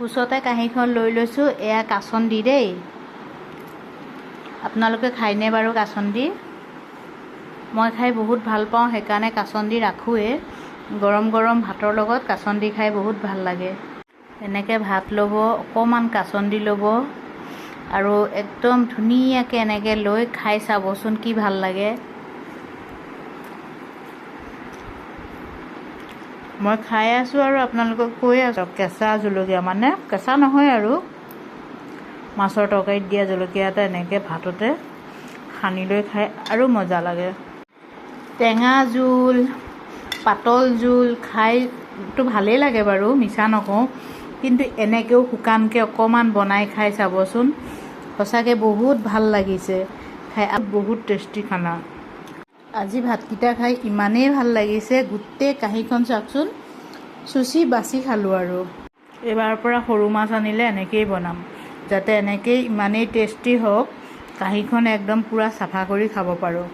কোচতে কাঁহীখন লৈ লৈছোঁ এয়া কাচন্দি দেই। আপোনালোকে খায়নে বাৰু কাচন্দি মই খাই বহুত ভাল পাওঁ সেইকাৰণে কাচন্দি ৰাখোঁৱেই গৰম গৰম ভাতৰ লগত কাচন্দি খাই বহুত ভাল লাগে। এনেকৈ ভাত ল'ব অকণমান কাচন্দি ল'ব। আৰু একদম ধুনীয়াকৈ এনেকৈ লৈ খাই চাবচোন কি ভাল লাগে। মই খাই আছোঁ আৰু আপোনালোকক কৈ আছোঁ। কেঁচা জলকীয়া মানে কেঁচা নহয় আৰু। মাছৰ তৰকাৰীত দিয়া জলকীয়া এটা এনেকৈ ভাততে সানি লৈ খাই আৰু মজা লাগে। টেঙা জোল পাতল জোল খাইতো ভালেই লাগে বাৰু মিছা নকওঁ। কিন্তু এনেকৈও শুকানকৈ অকণমান বনাই খাই চাবচোন। সঁচাকৈ বহুত ভাল লাগিছে। খাই বহুত টেষ্টি খানা। আজি ভাতকেইটা খাই ইমানেই ভাল লাগিছে। গোটেই কাঁহীখন চাওকচোন। চুচি বাচি খালোঁ আৰু। এইবাৰৰ পৰা সৰু মাছ আনিলে এনেকৈয়ে বনাম। যাতে এনেকৈয়ে ইমানেই টেষ্টি হওক কাঁহীখন একদম পূৰা চাফা কৰি খাব পাৰোঁ।